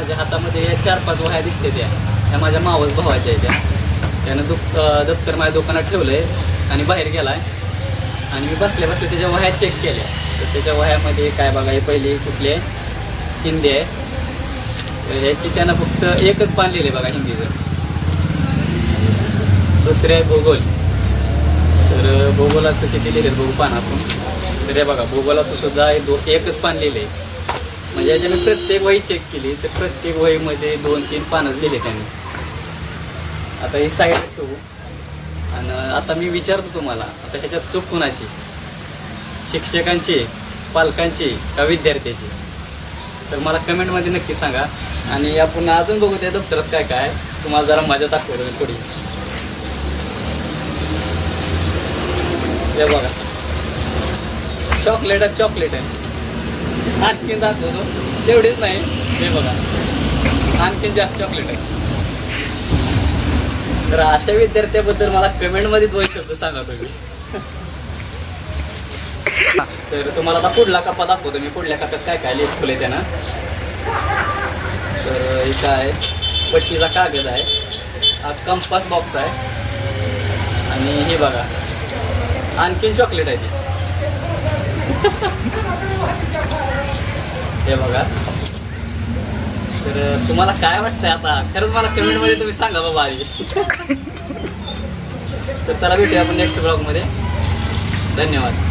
माझ्या हातामध्ये या चार पाच वह्या दिसते त्या. त्या माझ्या मावस भावाच्या आहेत त्या. त्यानं दुप दप्तर माझ्या दुकानात ठेवलं आहे आणि बाहेर गेला आहे आणि मी बसल्या बसल्या त्याच्या वह्या चेक केल्या. तर त्याच्या वह्यामध्ये काय बघा हे पहिली कुठली? आहे हिंदी आहे. तर ह्याची त्यानं फक्त एकच पान लिहिले बघा हिंदीचं. दुसरे आहे भूगोल. तर भूगोलाचं किती लिहिले बघू पान आपण. तर हे बघा भूगोलाचं सुद्धा दो एकच पान लिहिले म्हणजे याच्या मी प्रत्येक वही चेक केली तर प्रत्येक वहीमध्ये दोन तीन पानच लिहिले त्यांनी. आता हे साईड ठेवू. आणि आता मी विचारतो तुम्हाला आता ह्याच्यात चूक कुणाची? शिक्षकांची पालकांची का विद्यार्थ्याची? तर मला कमेंटमध्ये नक्की सांगा. आणि आपण अजून बघू त्या दप्तरात काय काय तुम्हाला जरा मजा दाखवतो थोडी हे बघा. चॉकलेट आहे चॉकलेट आहे. आणखीन दाखवतो तेवढीच नाही. हे बघा. आणखीन जास्त चॉकलेट आहे. तर अशा विद्यार्थ्याबद्दल मला कमेंटमध्ये दोन शब्द सांगा तुम्ही. तर तुम्हाला आता पुढला कप्पा दाखवतो. मी पुढल्या कप्प्यात काय काय लिस्ट फुले त्यानं. तर इथं आहे पट्टीचा कागद आहे. हा कंपास बॉक्स आहे. आणि हे बघा. आणखीन चॉकलेट आहे ती. हे बघा. तर तुम्हाला काय वाटतंय आता? खरंच मला कमेंटमध्ये तुम्ही सांगा बाबा आधी. तर चला भेटूया आपण नेक्स्ट ब्लॉगमध्ये धन्यवाद.